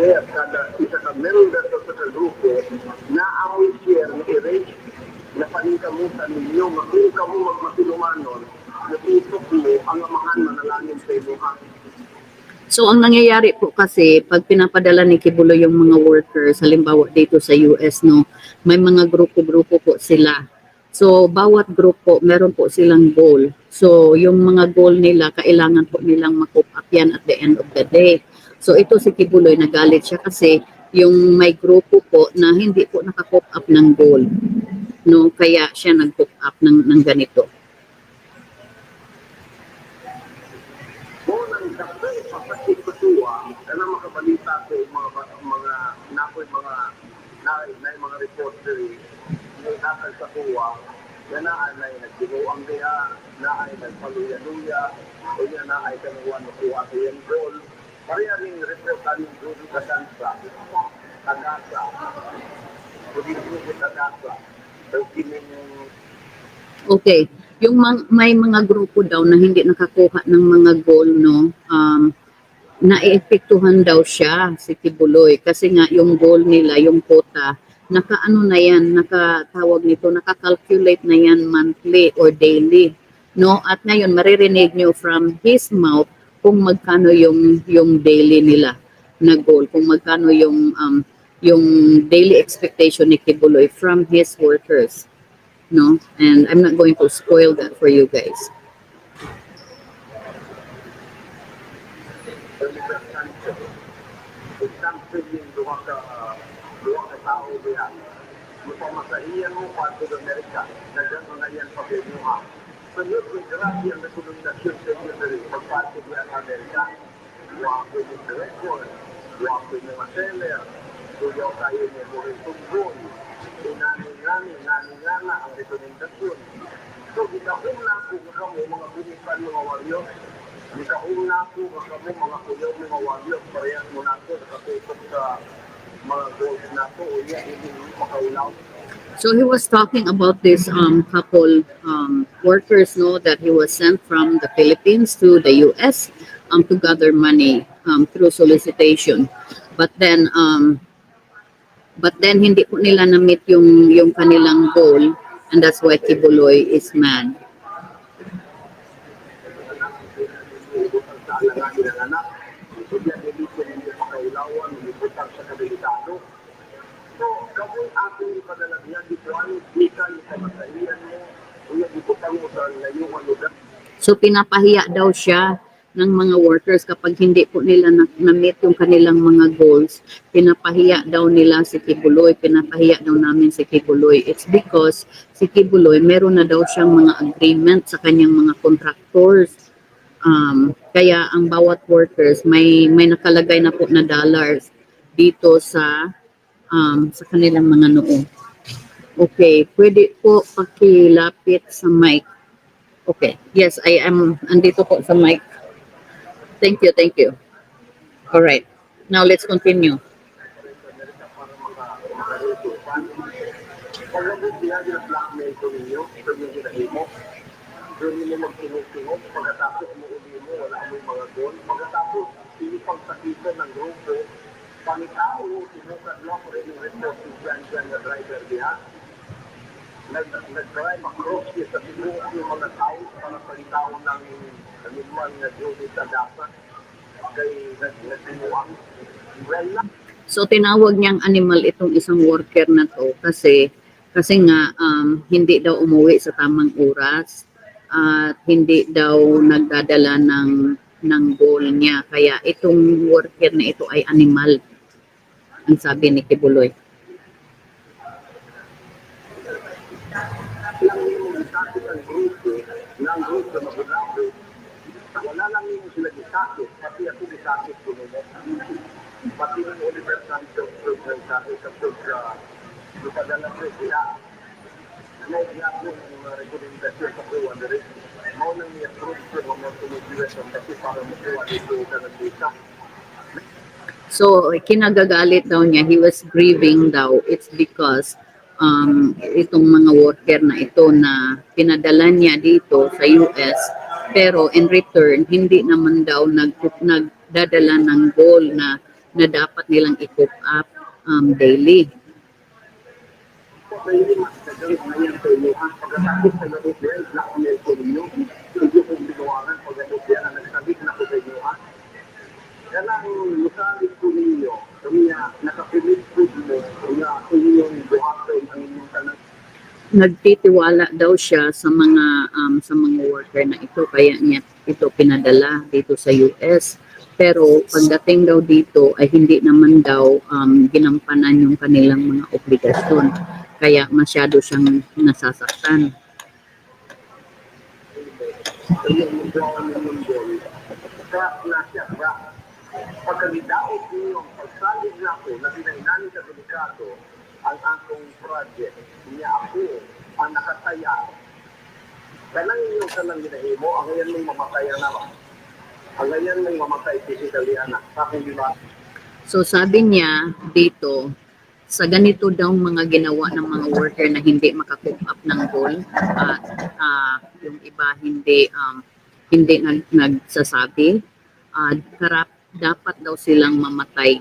Yes, kada isa ka member sa sa grupo na ang share ni erase na paningkamutan ninyo, magkita mo magmasilumanon, natutok mo ang amahan manalangin sa imuha. So ang nangyayari po kasi pag pinapadala ni Kibulo yung mga workers, halimbawa dito sa US no, may mga grupo-grupo po sila. So bawat grupo meron po silang goal. So yung mga goal nila kailangan po nilang makup up yan at the end of the day. So ito si Kibuloy nagalit siya kasi yung may grupo po na hindi po nakakup up ng goal. No, kaya siya nag-cook up ng, ng ganito. Mo nang dakay papasik patuwa na makabalita ko mga ba- mga nakoy mga na, na mga reporter ni nakal sa tuwa na na ay nagdinuang diha na ay nagpaluya-luya o na ay kanuwan mo kuha sa iyang goal Rudy Casanza Tagasa Rudy Rudy Tagasa so kining Okay. Yung mang- may mga grupo daw na hindi nakakuha ng mga goal, no? Um, naiepektuhan daw siya si Kibuloy kasi nga yung goal nila, yung quota, nakaano na yan, nakatawag nito, nakakalculate na yan monthly or daily. No? At ngayon, maririnig nyo from his mouth kung magkano yung, yung daily nila na goal, kung magkano yung, um, yung daily expectation ni Kibuloy from his workers no? And I'm not going to spoil that for you guys. Diha. Mapamasahiyan mo sa Amerika na gano'n na yan pa binuha. Sunod ko grabe ang rekomendasyon sa inyo na rin pagparte diya sa Amerika. Wako yung record, wako yung mga seller, tuyaw kayo niya mo rin tunggol. Inani-ngani, ngani-ngana ang rekomendasyon. So, gitahuna ko kamo mga bunipan mga warriors Nikauna ko kami mga kuyaw mga wagyo parehas mo na nakatutok sa mga goals So he was talking about this um, couple um, workers, no, that he was sent from the Philippines to the U.S. Um, to gather money um, through solicitation. But then, um, but then hindi po nila na-meet yung yung kanilang goal, and that's why Kibuloy is mad. Ang sa alangan ng anak. So yan hindi ko hindi butang sa kabilitado. So, kamoy ating ipadala niya, di ko ano, di ka yung pamatahiyan mo, yan, di butang mo sa layuan lugar. So pinapahiya daw siya ng mga workers kapag hindi po nila na- na-meet yung kanilang mga goals. Pinapahiya daw nila si Kibuloy, pinapahiya daw namin si Kibuloy. It's because si Kibuloy meron na daw siyang mga agreement sa kanyang mga contractors. Um, kaya ang bawat workers may may nakalagay na po na dollars dito sa um, sa kanilang mga noo. Okay, pwede po pakilapit sa mic. Okay. Yes, I am andito po sa mic. Thank you, thank you. All right. Now let's continue. Doon ninyo magtingog-tingog, pagkatapos mo uli mo, wala mo yung mga goal. Pagkatapos, pinipagsakitan ng grupo, pangitao, sinukad lang rin yung Jan Jan na driver. Nag- Nag-drive across siya sa sinuok yung mga tao para pangitao ng kanilman na Jody sa dasa. Kay nag-sinuang. Well. So tinawag niyang animal itong isang worker na to kasi kasi nga um, hindi daw umuwi sa tamang oras at hindi daw nagdadala ng ng goal niya kaya itong worker na ito ay animal ang sabi ni Kibuloy. wala lang sila gisakit, pati ako gisakit ko mo. Pati ng Oliver gisakit kapag sa lupadala ko sila. Ano niya ako ng mga rekomendasyon sa kuwa na rin. Mao nang ko mga tumutuwa kasi para makuha dito ka ng. So, kinagagalit daw niya, he was grieving daw. It's because um, itong mga worker na ito na pinadala niya dito sa US, pero in return, hindi naman daw nag, nagdadala ng goal na na dapat nilang i-cook up um, daily. Kanang lusalit ko ninyo, kami na nakapilit po mo, kaya inyong buhatin ang inyong tanang Nagtitiwala daw siya sa mga um, sa mga worker na ito kaya niya ito pinadala dito sa US. Pero pagdating daw dito ay hindi naman daw um, ginampanan yung kanilang mga obligasyon. Kaya masyado siyang nasasaktan. ng kaya pagkalidaot ninyo, pagsalig na ako, na dinainani sa delikado, ang akong project, niya ako, ang nakataya. Kanang inyong kanang ginahimo, ang ngayon mong mamatay na naman. Ang ngayon mong mamatay physically, anak. Sa akin, di ba? So sabi niya dito, sa ganito daw mga ginawa ng mga worker na hindi makakook up ng goal at ah, yung iba hindi um, hindi nag, nagsasabi ah, karap dapat daw silang mamatay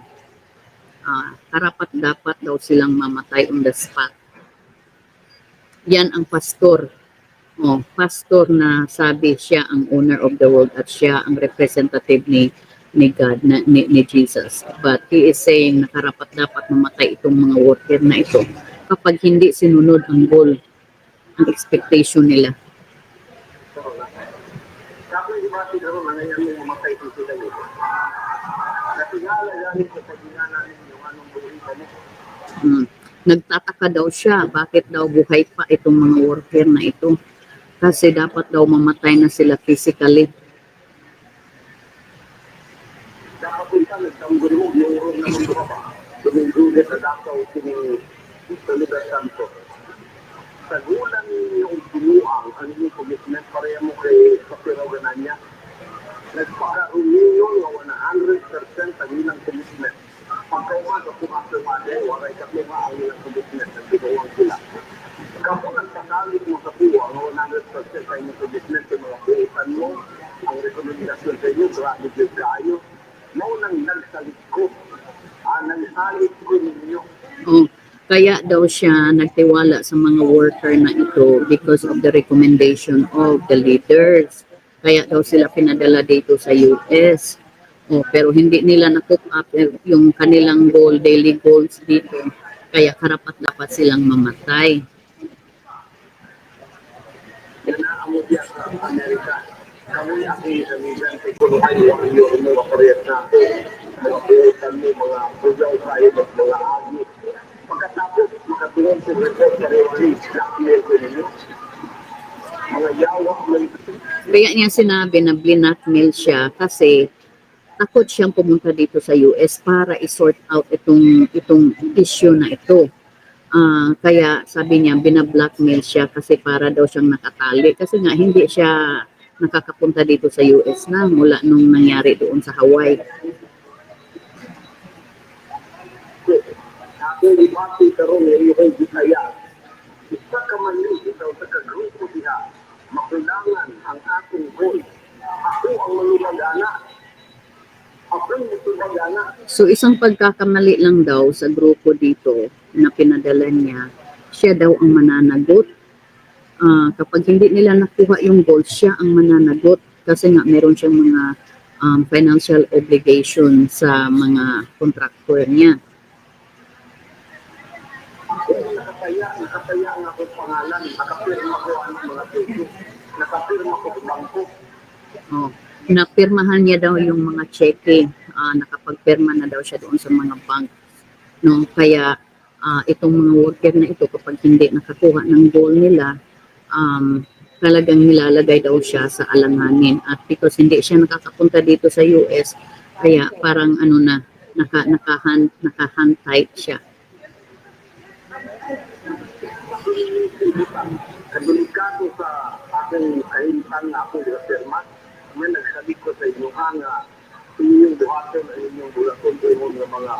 Ah, karapat dapat daw silang mamatay on the spot yan ang pastor oh pastor na sabi siya ang owner of the world at siya ang representative ni ni God, na, ni, ni Jesus. But he is saying na karapat dapat mamatay itong mga worker na ito kapag hindi sinunod ang goal, ang expectation nila. So, sa akin, di ba, siguro, ang ngayon mong mamatay Mm. Nagtataka daw siya, bakit daw buhay pa itong mga worker na ito? Kasi dapat daw mamatay na sila physically. sa gulang yung pinuang, ang inyong commitment, pareha mo kay Kapiro Gananya. Nagpakaroon ninyo nga 100% ang ilang commitment. Pagkawa sa pumasumade, waray kapima ang ilang commitment na bigawang sila. Kapo nagpakalit mo sa puwa nga 100% ang inyong commitment sa mga buhitan mo, ang rekomendasyon sa inyo, grabe din kayo. Mau nang nagsalit ko, ah, nagsalit ko ninyo. Oh, kaya daw siya nagtiwala sa mga worker na ito because of the recommendation of the leaders. Kaya daw sila pinadala dito sa US. Oh, pero hindi nila na-cook up yung kanilang goal, daily goals dito. Kaya karapat dapat silang mamatay. Ang. Kami ang inamigan sa kulungan yung mga proyek na mga mo, mga pujaw tayo, mga agi. Makatulong sa ninyo. Mga yawa, may Kaya niya sinabi na blinakmail siya kasi takot siyang pumunta dito sa US para i-sort out itong itong issue na ito. Ah, kaya sabi niya bina-blackmail siya kasi para daw siyang nakatali kasi nga hindi siya nakakapunta dito sa US na mula nung nangyari doon sa Hawaii. Ako libati karon ng iyong bisaya. Isa ka man ni ikaw sa kagrupo diha. Makulangan ang akong goal. Ako ang manulagana. Ako ang manulagana. So isang pagkakamali lang daw sa grupo dito na pinadala niya, siya daw ang mananagot. Ah, kapag hindi nila nakuha yung goal, siya ang mananagot kasi nga meron siyang mga um, financial obligation sa mga contractor niya. Nakataya, nakataya ang akong pangalan. Nakapirma ko ang mga peso. Nakapirma ko sa bangko. Oh, napirmahan niya daw yung mga cheque, ah, nakapagpirma na daw siya doon sa mga bank. No, kaya ah, itong mga worker na ito kapag hindi nakakuha ng goal nila, um, talagang nilalagay daw siya sa alanganin at because hindi siya nakakapunta dito sa US, kaya parang ano na naka nakahan nakahan-tight siya. Kadelikado sa aking kahintang na akong pirma. Ngayon nagsabi ko sa inyo nga inyong buhaton ang inyong bulaton sa inyong mga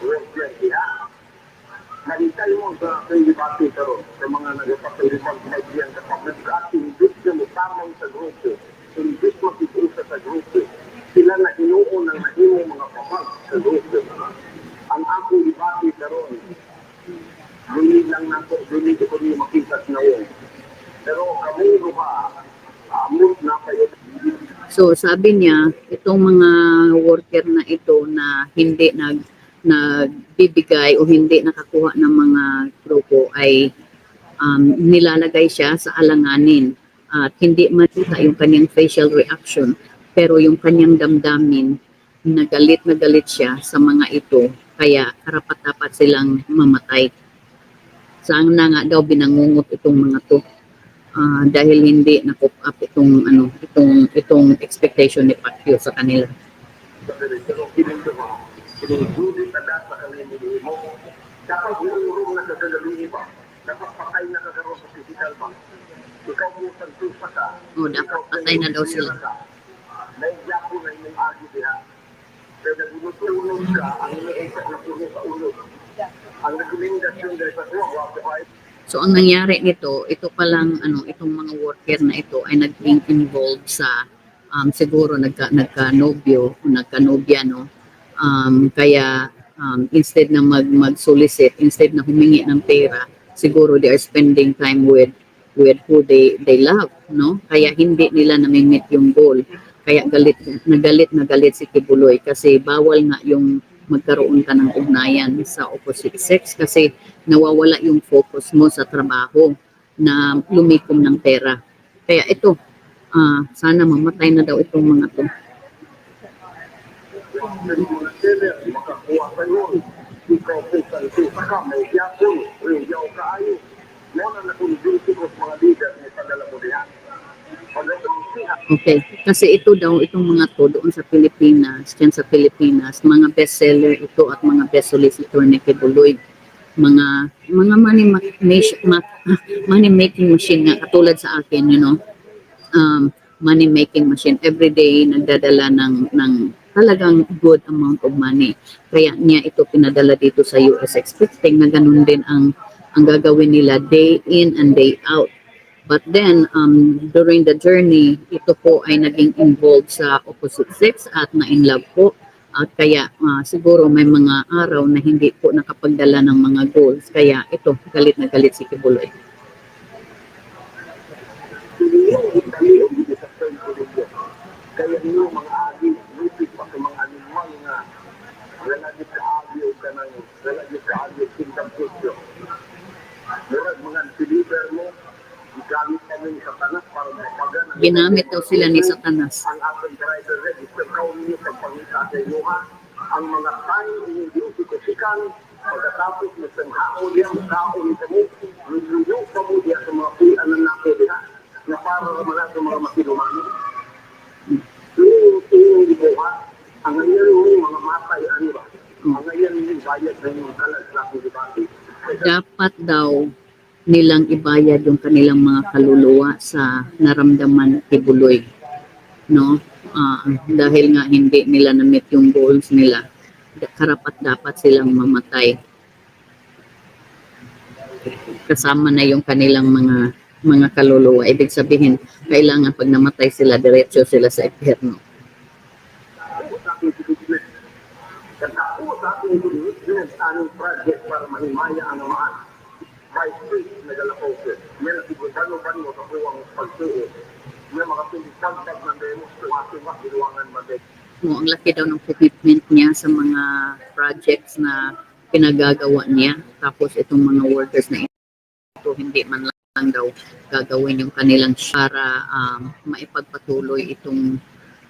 workers diha. Nalitay mo sa aking debate karon sa mga nagpapalipag na diyan sa at imbis na mo tamang sa grupo, imbis makikusa sa grupo, sila na hinuon ng nahimo mga pamag sa ba? Ang ako ibati karon dili lang nako dili ko ni makita na yun. Pero kami duha amot na kayo So sabi niya, itong mga worker na ito na hindi nag nagbibigay o hindi nakakuha ng mga grupo ay um, nilalagay siya sa alanganin at hindi makita yung kanyang facial reaction pero yung kanyang damdamin nagalit na galit siya sa mga ito kaya karapat dapat silang mamatay. Saan na nga daw binangungot itong mga to ah, dahil hindi na-cope up itong ano itong itong expectation ni Pacquiao sa kanila. sa sa. Dapat urong na kagagaling ba? Dapat patay na kagaroon sa physical ba? Ikaw mo santusa ka. O dapat patay na daw sila. Naigya ko na inyong agi diha. Pero nagulot-ulot ka, ang iniisip na sa ulot. So ang nangyari nito, ito palang ano itong mga worker na ito ay naging involved sa um, siguro nagka nagka-nobyo, nagka-nobya no. Um, kaya um, instead na mag mag-solicit, instead na humingi ng pera, siguro they are spending time with with who they they love, no? Kaya hindi nila namimit yung goal. Kaya galit nagalit na galit si Kibuloy kasi bawal nga yung magkaroon ka ng ugnayan sa opposite sex kasi nawawala yung focus mo sa trabaho na lumikom ng pera. Kaya ito, ah sana mamatay na daw itong mga to. Pagdating Okay, kasi ito daw, itong mga to doon sa Pilipinas, dyan sa Pilipinas, mga bestseller ito at mga best solicitor ni Kibuloy. Mga mga money ma- ma- money making machine nga katulad sa akin, you know. Um, money making machine every day nagdadala ng ng talagang good amount of money. Kaya niya ito pinadala dito sa US expecting na ganun din ang ang gagawin nila day in and day out. But then, um, during the journey, ito po ay naging involved sa opposite sex at na-in love po. At kaya ah, siguro may mga araw na hindi po nakapagdala ng mga goals. Kaya ito, galit na galit si Kibuloy. Kaya niyo mga agi, lupit pa sa mga animal nga lalagi ka agi o ka ng lalagi ka agi o kingdom kusyo. Murag mga deliver mo, gamit kami sa tanas para mapagan ang Ginamit daw sila ni Satanas. ang mga tayo inyong diutikosikan, pagkatapos na sanghao mukao ni mo, luluyo pa mo diya sa mga puyan ng na para ramala sa mga makinumano. Yung inyong gibuha, ang ngayon mo mga matay, ano ba? Ang ngayon yung bayad na kalag sa aking debate. Dapat daw nilang ibayad yung kanilang mga kaluluwa sa naramdaman ni Kibuloy. No? Ah, dahil nga hindi nila na-meet yung goals nila. Karapat dapat silang mamatay. Kasama na yung kanilang mga mga kaluluwa. Ibig sabihin, kailangan pag namatay sila, diretso sila sa impyerno. Business, anong project para mahimaya ang amaan. By faith, nagalakaw ko. Yan ang ibutano ba mo sa kuwang pagsuo. Yan mga pindipagpag na demos, tuwasiwa, biluwangan ba mo ang laki daw ng commitment niya sa mga projects na pinagagawa niya. Tapos itong mga workers na ito, hindi man lang daw gagawin yung kanilang para um, maipagpatuloy itong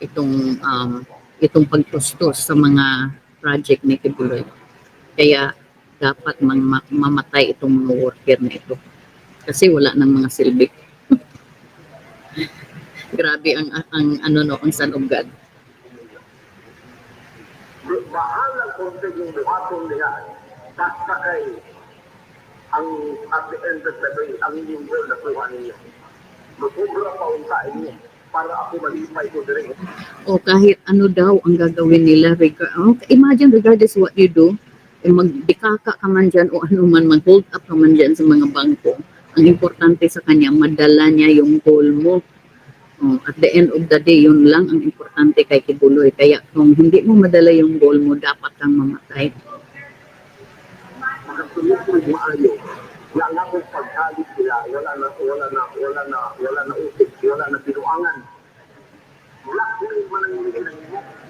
itong um, itong pagtustos sa mga project ni Kibuloy. Kaya dapat mang ma- mamatay itong mga worker na ito. Kasi wala nang mga silbi. Grabe ang ang ano no, ang son of God. Kung sa yung buhatong niya. Basta kay ang at the end of the day, ang inyong goal na kuha ninyo. Magkubra pa unta inyo para ako malipay ko dire. o kahit ano daw ang gagawin nila oh, imagine regardless what you do eh, magbikaka ka man dyan o ano man mag-hold up ka man dyan sa mga bangko ang importante sa kanya madala niya yung goal mo Oh, at the end of the day, yun lang ang importante kay Kibuloy. Kaya kung hindi mo madala yung goal mo, dapat kang mamatay. Nga kung pagkalit sila, wala na, wala na, wala na, wala na usik, wala na binuangan. Tayo ko makalupa diya para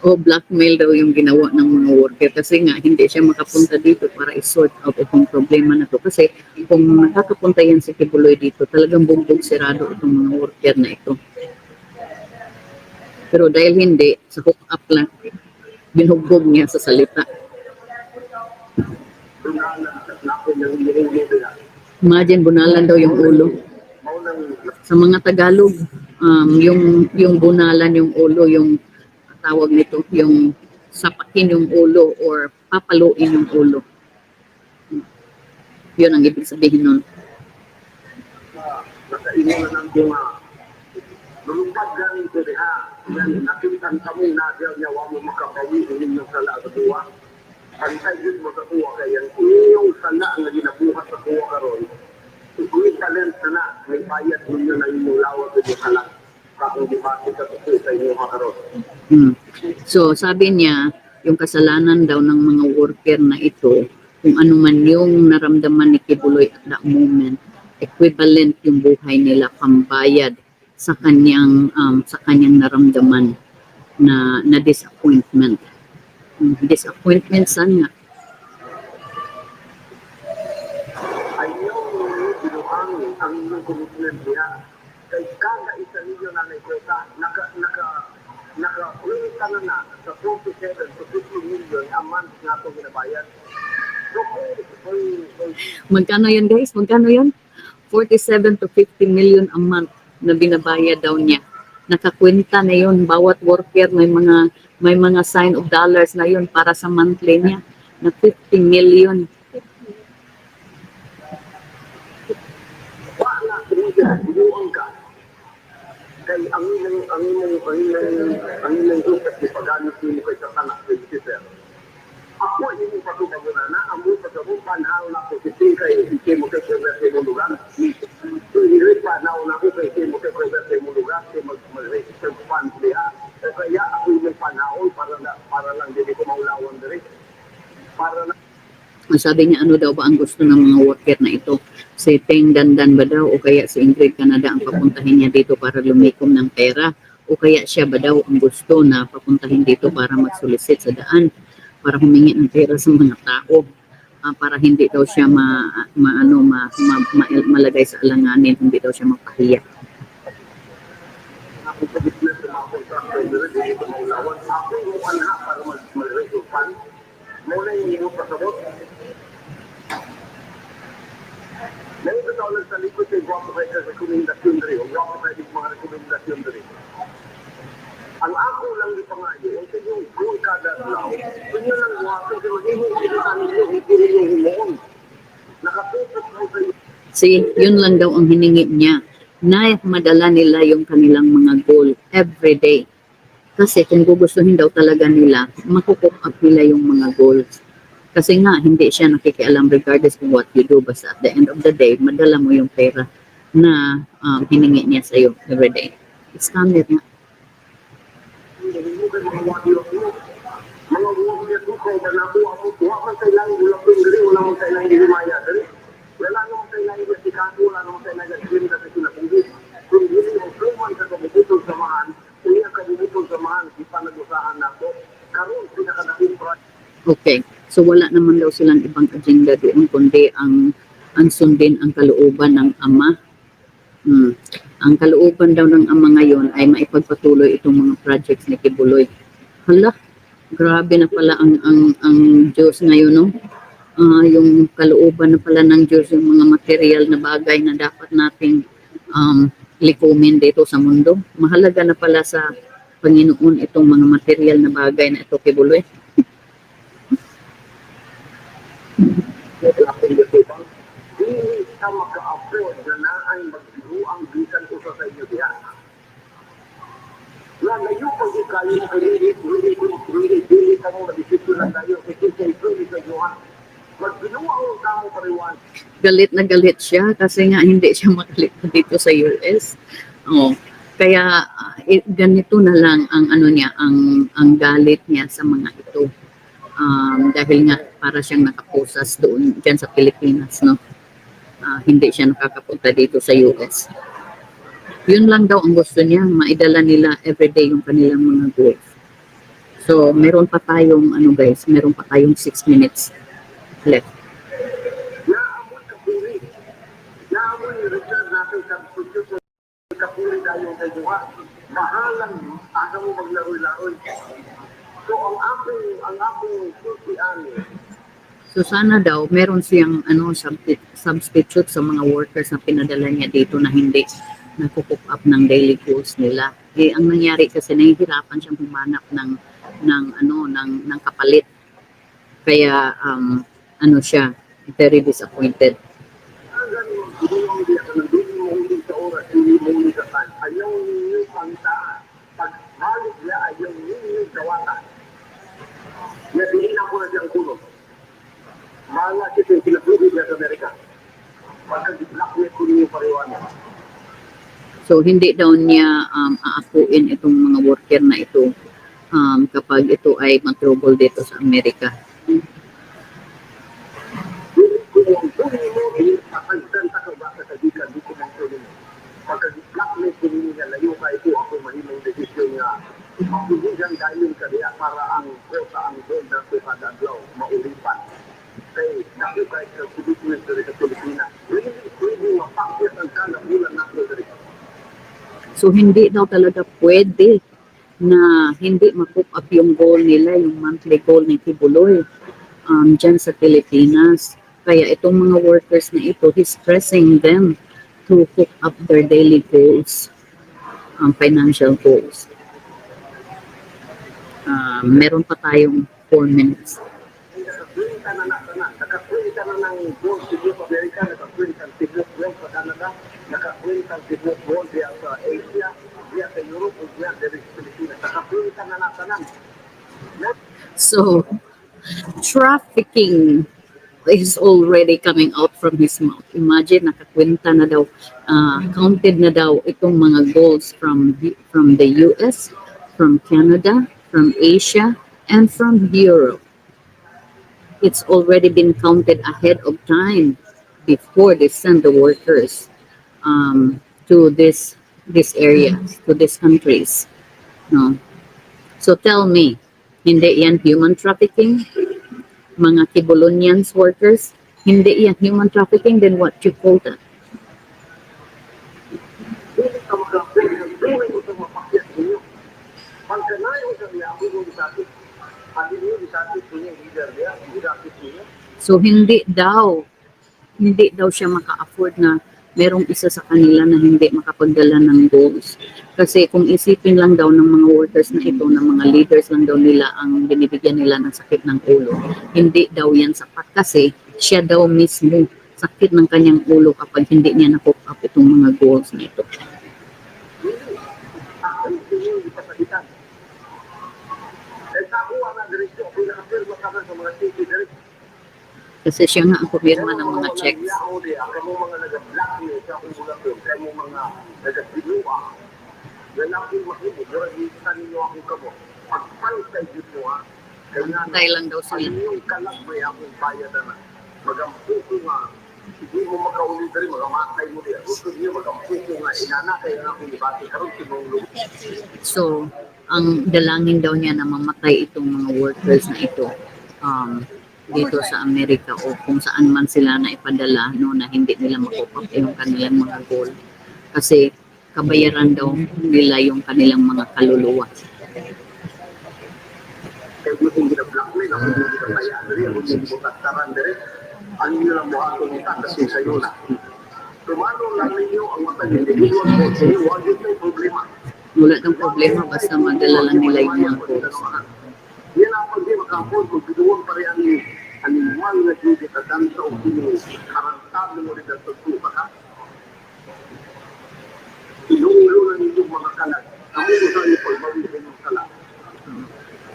O blackmail daw yung ginawa ng mga worker kasi nga hindi siya makapunta dito para i-sort out itong problema na to. Kasi kung nakakapunta yan si Kibuloy dito, talagang bumbog sirado itong mga worker na ito. Pero dahil hindi, sa hook up lang, binugbog niya sa salita. Imagine, bunalan daw yung ulo. Sa mga Tagalog, um, yung, yung bunalan yung ulo, yung tawag nito, yung sapakin yung ulo or papaluin yung ulo. Yun ang ibig sabihin nun. nakaingon na ng bunga. Lulumpad galing ko diha. Nakitan kami na diya niya wa mo makabawi ang inyong sala sa buwa. Yun mo sa buwa kaya ang inyong sala nga ginabuhat sa buwa karon. Ikuwi talent na na, may bayad ninyo na inyong lawag sa sala. Kakong dibati sa tukoy sa karon. Hmm. So, sabi niya, yung kasalanan daw ng mga worker na ito, kung ano man yung naramdaman ni Kibuloy at that moment, equivalent yung buhay nila pambayad sa kanyang um, sa kanyang naramdaman na na disappointment. Hmm, Disappointment saan nga? Ayaw ninyo binuhang ang inyong commitment niya. Kay kada isa ninyo na naikota, naka, naka, naka, ulit ka na na sa 47 to 50 million a month nga ito ginabayad. So, Magkano yun guys? Magkano yun? 47 to 50 million a month na binabayad daw niya. Nakakwenta na yun. Bawat worker may mga may mga sign of dollars na yun para sa monthly niya na 50 million. Binuhang ka. Kay ang inyong, ang inyong, ang inyong, ang inyong utak, ipagamit ninyo kay Satanas, kay Lucifer. Ako, hindi pa ito na, ang mo sa gabong panahal na si kay Ike mo kay sa imong lugar. So, hindi pa na una ko kay Ike mo kay sa imong lugar, kay mag-register niya. O kaya ako yung panahon para, para lang hindi ko maulawan diri. Para na, Ang sabi niya, ano daw ba ang gusto ng mga worker na ito? Si Teng Dandan ba daw o kaya si Ingrid Canada ang papuntahin niya dito para lumikom ng pera? O kaya siya ba daw ang gusto na papuntahin dito para magsolicit sa daan? Para humingi ng pera sa mga tao? Ah, para hindi daw siya ma, ma, ano, ma, ma, ma- malagay sa alanganin, hindi daw siya mapahiya. ako sa business ng mga contractor diri, hindi ko maulawan. Ako yung anha para mag- mag-register funds. Muna yung inyong pasabot. Ngayon ito tao sa likod kay Guapo kayo sa rekomendasyon diri. O Guapo kayo sa mga rekomendasyon diri. Ang ako lang di pangayo, ang kanyang kung kada law, inyo lang guwapo, kaya mag-ihong ilisan ninyo, hindi ninyo humuon. Nakaputok mo sa. See, yun lang daw ang hiningi niya na madala nila yung kanilang mga goal every day. Kasi kung gugustuhin daw talaga nila, makukup up nila yung mga goals. Kasi nga, hindi siya nakikialam regardless of what you do. Basta at the end of the day, madala mo yung pera na um, hiningi niya sa'yo every day. Nga. Karoon, pinakadating project. Okay. So wala naman daw silang ibang agenda doon kundi ang ang sundin ang kalooban ng ama. Hmm. Ang kalooban daw ng ama ngayon ay maipagpatuloy itong mga projects ni Kibuloy. Hala, grabe na pala ang ang ang Diyos ngayon no. Ah, yung kalooban na pala ng Diyos yung mga material na bagay na dapat nating um, likumin dito sa mundo. Mahalaga na pala sa Panginoon itong mga material na bagay na ito Kibuloy. Akong gatubang, hindi ka maka-afford na naay magbigo ang bisan ko sa inyo diya. Na layo pag ikayo sa hindi, hindi, hindi, hindi, hindi ka mo na-desisyon lang tayo, kay Pwede sa iyo ha. Magbinuwa ang galit na galit siya kasi nga hindi siya makalit dito sa US. Oh, kaya ah, eh, ganito na lang ang ano niya, ang ang galit niya sa mga ito. Um, dahil nga para siyang nakapusas doon diyan sa Pilipinas, no. Ah, hindi siya nakakapunta dito sa US. Yun lang daw ang gusto niya, maidala nila everyday yung kanilang mga goals. So, meron pa tayong ano guys, meron pa tayong 6 minutes left. Kapuri tayo kay Buha. Mahalang aga mo maglaroy-laroy. So ang aking, ang aking susian, So sana daw meron siyang ano substi- substitute sa mga workers na pinadala niya dito na hindi nakukup up ng daily goals nila. Eh ang nangyari kasi nahihirapan siyang humanap ng ng ano ng ng kapalit. Kaya um ano siya very disappointed. Ayaw ninyo pangtaan. Pag balik niya, ayaw ninyo gawatan. Nadihin ako na siyang kulong. Mahala siya yung pinaglubi niya sa Amerika. Pagka di-blackmail ko ninyo pariwan. So hindi daw niya um aakuin itong mga worker na ito um kapag ito ay mag-trouble dito sa Amerika. Sa di ko ko ninyo niya, layo ka ito, ako mahimong desisyon nga. Mapuligan gayon ka diya para ang kota ang doon na ito kada adlaw, maulipan. Kay, naku kahit sa Pilipinas, dari sa Pilipinas. Hindi pwede mapakyat ang kanabulan natin dari So hindi daw talaga pwede na hindi ma-cook up yung goal nila, yung monthly goal ni Tibuloy um, dyan sa Pilipinas. Kaya itong mga workers na ito, he's stressing them to cook up their daily goals, um, financial goals. Um, meron pa tayong 4 minutes. So, trafficking is already coming out from his mouth. Imagine, nakakwenta na daw, ah, counted na daw itong mga goals from from the US, from Canada, from Asia, and from Europe. It's already been counted ahead of time before they send the workers um, to this this areas, to these countries. No. So tell me, hindi yan human trafficking? Mga Kibulonians workers? Hindi yan human trafficking? Then what you call that? Hindi ka makakwenta ng buhay mo sa mapakyat ninyo. Pagkanayo sa niya, ako yung disakit. Hindi niyo disakit ninyo, leader niya, disakit ninyo. So hindi daw, hindi daw siya maka-afford na merong isa sa kanila na hindi makapagdala ng goals. Kasi kung isipin lang daw ng mga workers na ito, ng mga leaders lang daw nila ang binibigyan nila ng sakit ng ulo, hindi daw yan sapat kasi siya daw mismo sakit ng kanyang ulo kapag hindi niya na-cook itong mga goals na ito. Ako yung ninyo ipasagitan. Eh, ako ang nagdiretso, ako yung nakapirma ka sa mga city direct. Kasi siya nga ang pumirma ng mga checks. Pantay lang daw sila. Na. Magampuko nga. Hindi mo makauli rin, magamatay mo din. Gusto niyo magampuko nga. Inanakay nga akong ibati. Karoon sinulong. So, ang dalangin daw niya na mamatay itong mga workers na ito um, dito sa Amerika o kung saan man sila na ipadala no, na hindi nila makupap yung kanilang mga goal. Kasi kabayaran daw nila yung kanilang mga kaluluwa. Ano nyo lang mo ako nita kasi sa'yo na. Tumano lang ninyo ang mata niyo. Hindi mo ang boss. Huwag yun may problema. Wala daw problema basta madala lang nila yung mga goals. Yan ang pag di makapon kung binuwang pa rin ang animal na judit at ang sa opinion. Karantado mo rin ang tutupa ka. Inuulo na ninyong mga kalat. Ang ulo sa iyo, pagbawisin ng kalat.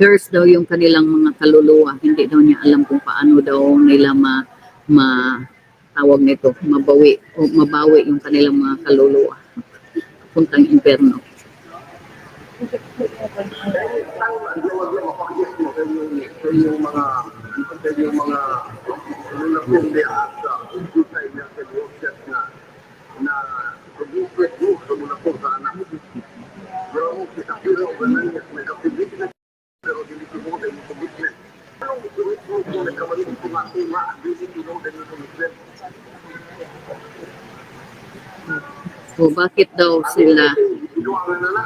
curse daw yung kanilang mga kaluluwa. Hindi daw niya alam kung paano daw nila ma, ma tawag nito, mabawi o mabawi yung kanilang mga kaluluwa. Puntang impyerno. Hindi din sa yung, yung mga, sa yung mga, ano na kung di asa, usay niya sa Diyos na, na, pag-upit mo sa muna po sa anak. Pero mo, kita kira o ganun niya, may kapibit na, pero dili ko mo dahil commitment. Anong commitment mo kung nagkamali ko nga dili ko mo dahil commitment. O bakit daw sila na na,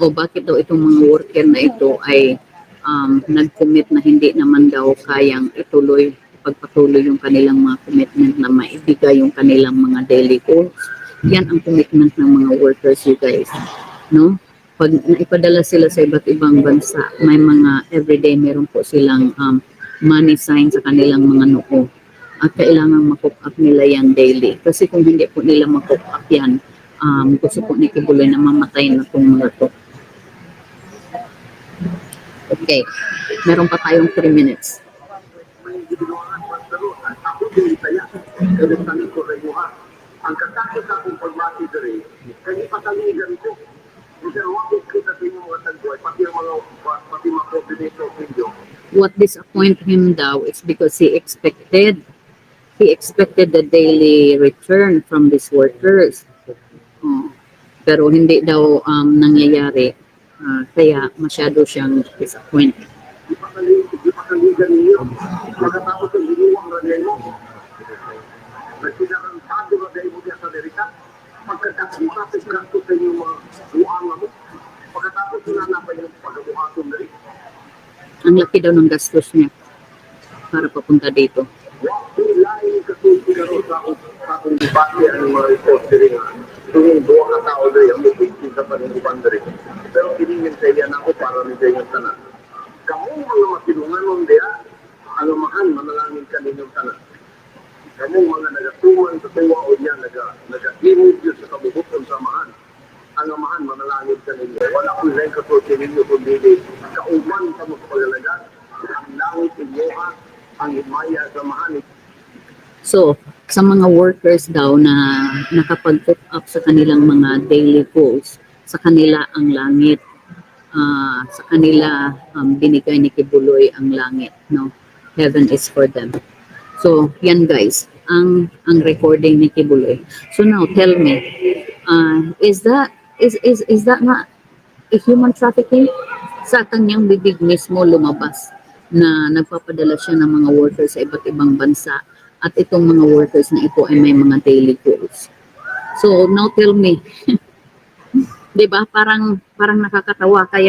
o bakit daw itong mga worker na ito ay um, nag-commit na hindi naman daw kayang ituloy pagpatuloy yung kanilang mga commitment na maibigay yung kanilang mga daily goals. Yan ang commitment ng mga workers you guys. No? Pag naipadala sila sa iba't ibang bansa, may mga everyday meron po silang um, money sign sa kanilang mga noo. At kailangan makook up nila yan daily. Kasi kung hindi po nila makook up yan, um, gusto po ni Kibuloy na mamatay na itong mga to. Okay. Meron pa tayong 3 minutes. ang katakot akong pagmati diri, kaya pataligan ko. What disappoint him daw is because he expected he expected the daily return from these workers. Oh. Pero hindi daw um, nangyayari. Ah, kaya masyado siyang disappoint. Di pa kali, di pa kaligan ninyo. Magkatapos ang giniwang ranay mo. Nagsinarantado na dahil mo niya sa ka sa inyong mga buanga mo. Pagkatapos na napay yung pagkabuhaton na rin. Ang laki daw ng gastos niya para papunta dito. Waktu lain ketujuh kalau tahu satu dibati ang mga report Tung dua ka tao diri ang mupiti sa paniguban diri. Pero kiningin sa iyan ako para ni yung tanan. Kamu mga matilunganon dia, ang mahan manalangin ka ninyong tanan. Kamu mga nagatuman sa tuwa o niya, nag-imod yun sa kabubuton sa mahan. Ang amahan, manalangin ka ninyo. Wala ko lang katutin ninyo kundi kauman sa mga pagalagan. Ang langit ninyo ha, ang himaya sa mahan So, sa mga workers daw na nakapag-hook up sa kanilang mga daily goals, sa kanila ang langit, ah, sa kanila um, binigay ni Kibuloy ang langit, no? Heaven is for them. So, yan guys, ang ang recording ni Kibuloy. So now, tell me, uh, is that is is is that not a human trafficking? Sa kanyang bibig mismo lumabas na nagpapadala siya ng mga workers sa iba't ibang bansa at itong mga workers na ito ay may mga daily goals. So now tell me, 'di ba? Parang parang nakakatawa kaya